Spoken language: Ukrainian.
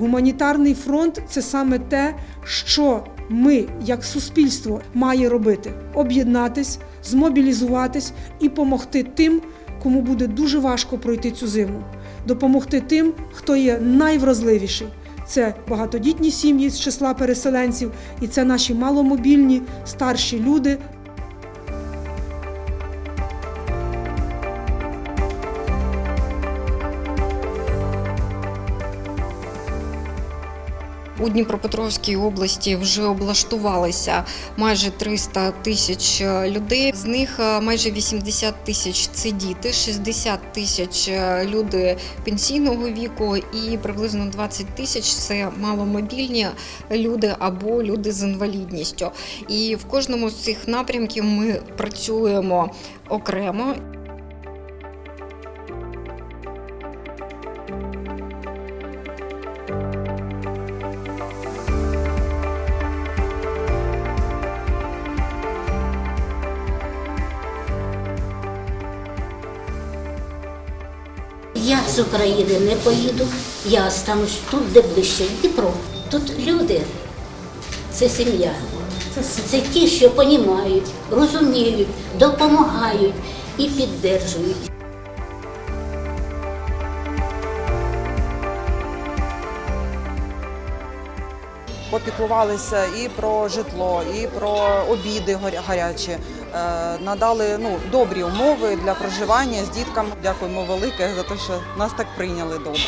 Гуманітарний фронт це саме те, що ми, як суспільство, має робити: об'єднатись, змобілізуватись і допомогти тим, кому буде дуже важко пройти цю зиму, допомогти тим, хто є найвразливіший. Це багатодітні сім'ї з числа переселенців, і це наші маломобільні старші люди, У Дніпропетровській області вже облаштувалися майже 300 тисяч людей. З них е, майже 80 тисяч це діти, 60 тисяч е, люди пенсійного віку, і приблизно 20 тисяч це маломобільні люди або люди з інвалідністю. І в кожному з цих напрямків ми працюємо окремо. Я з України не поїду, я останусь тут, де ближче Дніпро. Тут люди, це сім'я. Це ті, що розуміють, розуміють, допомагають і підтримують. попіклувалися і про житло, і про обіди гарячі. Е, Надали ну, добрі умови для проживання з дітками. Дякуємо велике за те, що нас так прийняли добре.